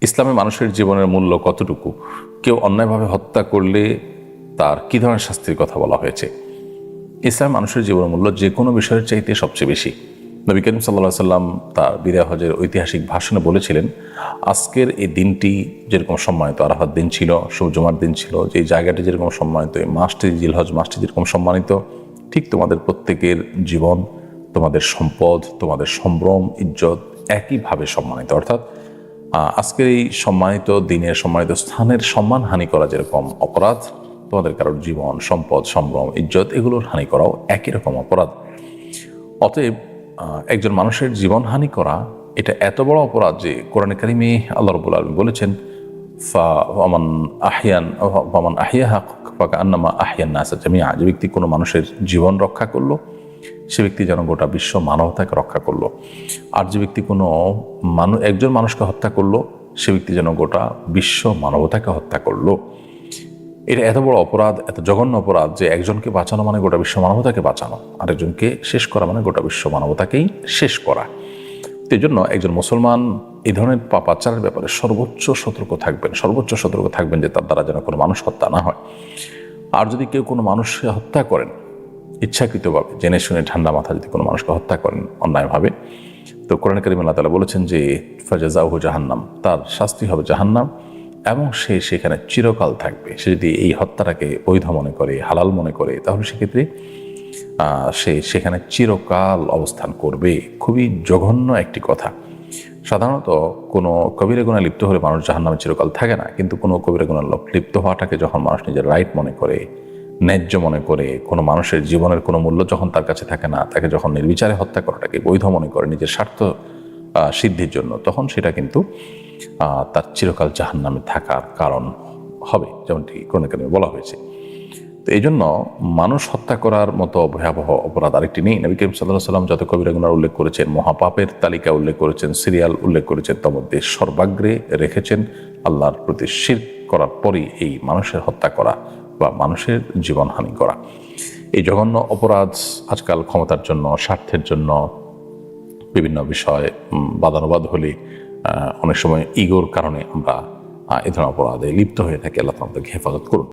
ইসলামে মানুষের জীবনের মূল্য কতটুকু? কেউ অন্যায়ভাবে হত্যা করলে তার কী ধরনের শাস্তির কথা বলা হয়েছে? ইসলাম মানুষের জীবনের মূল্য যে কোনো বিষয়ের চাইতে সবচেয়ে বেশি। নবী করিম সাল্লা সাল্লাম তার বিদায় হজের ঐতিহাসিক ভাষণে বলেছিলেন, আজকের এই দিনটি যেরকম সম্মানিত আরাফাত দিন ছিল সৌজমার দিন ছিল, যে জায়গাটি যেরকম সম্মানিত, এই মাসটি, জিলহজ মাসটি যেরকম সম্মানিত, ঠিক তোমাদের প্রত্যেকের জীবন, তোমাদের সম্পদ, তোমাদের সম্ভ্রম, ইজ্জত একইভাবে সম্মানিত। অর্থাৎ আজকের এই সম্মানিত দিনের, সম্মানিত স্থানের সম্মান হানি করা যেরকম অপরাধ, তোমাদের কারোর জীবন, সম্পদ, সম্ভ্রম, ইজ্জত এগুলোর হানি করাও একই রকম অপরাধ। অতএব একজন মানুষের জীবন হানি করা, এটা এত বড় অপরাধ যে কোরআন কারিমে আল্লাহ রবুল আলম বলেছেন, ফা আহিয়ান আহিয়া হাক আন্নামা আহিয়ান নাসা জামিয়া যে ব্যক্তি কোনো মানুষের জীবন রক্ষা করল সে ব্যক্তি যেন গোটা বিশ্ব মানবতাকে রক্ষা করল। আর যে ব্যক্তি কোনো মানুষ একজন মানুষকে হত্যা করল, সে ব্যক্তি যেন গোটা বিশ্ব মানবতাকে হত্যা করল। এটা এত বড় অপরাধ, এত জঘন্য অপরাধ যে একজনকে বাঁচানো মানে গোটা বিশ্ব মানবতাকে বাঁচানো। আরেকজনকে শেষ করা মানে গোটা বিশ্ব মানবতাকেই শেষ করা। এই জন্য একজন মুসলমান এই ধরনের পাপাচারের ব্যাপারে সর্বোচ্চ সতর্ক থাকবেন, সর্বোচ্চ সতর্ক থাকবেন যে তার দ্বারা যেন কোনো মানুষ হত্যা না হয়। আর যদি কেউ কোনো মানুষকে হত্যা করেন ইচ্ছাকৃতভাবে, জেনে শুনে ঠান্ডা মাথা যদি কোনো মানুষকে হত্যা করেন অন্যায়ভাবে, তো কোরআন করিম আল্লাহ তালা বলেছেন যে ফাজাজাহু জাহান্নাম, তার শাস্তি হবে জাহান্নাম এবং সে সেখানে চিরকাল থাকবে। সে যদি এই হত্যাটাকে বৈধ মনে করে, হালাল মনে করে, তাহলে সেক্ষেত্রে সে সেখানে চিরকাল অবস্থান করবে। খুবই জঘন্য একটি কথা। সাধারণত কোনো কবিরা গুণা লিপ্ত হলে মানুষ জাহান্নামে চিরকাল থাকে না, কিন্তু কোনো কবিরা গুণা লিপ্ত হওয়াটাকে যখন মানুষ নিজের রাইট মনে করে ন্যায্য মনে করে কোনো মানুষের জীবনের কোনো মূল্য যখন তার কাছে থাকে না, তাকে যখন নির্বিচারে হত্যা করাটাকে বৈধ মনে করে নিজের স্বার্থ সিদ্ধির জন্য, তখন সেটা কিন্তু তার চিরকাল জাহান্নামে থাকার কারণ হবে, যেমনটি কারণে বলা হয়েছে। তো এই জন্য মানুষ হত্যা করার মতো ভয়াবহ অপরাধ আরেকটি নেই। নবী করিম সাল্লাহ সাল্লাম যত কবিরা গুনার উল্লেখ করেছেন, মহাপাপের তালিকা উল্লেখ করেছেন, সিরিয়াল উল্লেখ করেছেন তার মধ্যে সর্বাগ্রে রেখেছেন আল্লাহর প্রতি শির করার পরই এই মানুষের হত্যা করা বা মানুষের জীবনহানি করা। এই জঘন্য অপরাধ আজকাল ক্ষমতার জন্য, স্বার্থের জন্য বিভিন্ন বিষয়ে বাদানুবাদ হলে অনেক সময় ইগোর কারণে আমরা এ ধরনের অপরাধে লিপ্ত হয়ে থাকি। আল্লাহ আমাদেরকে হেফাজত করুন।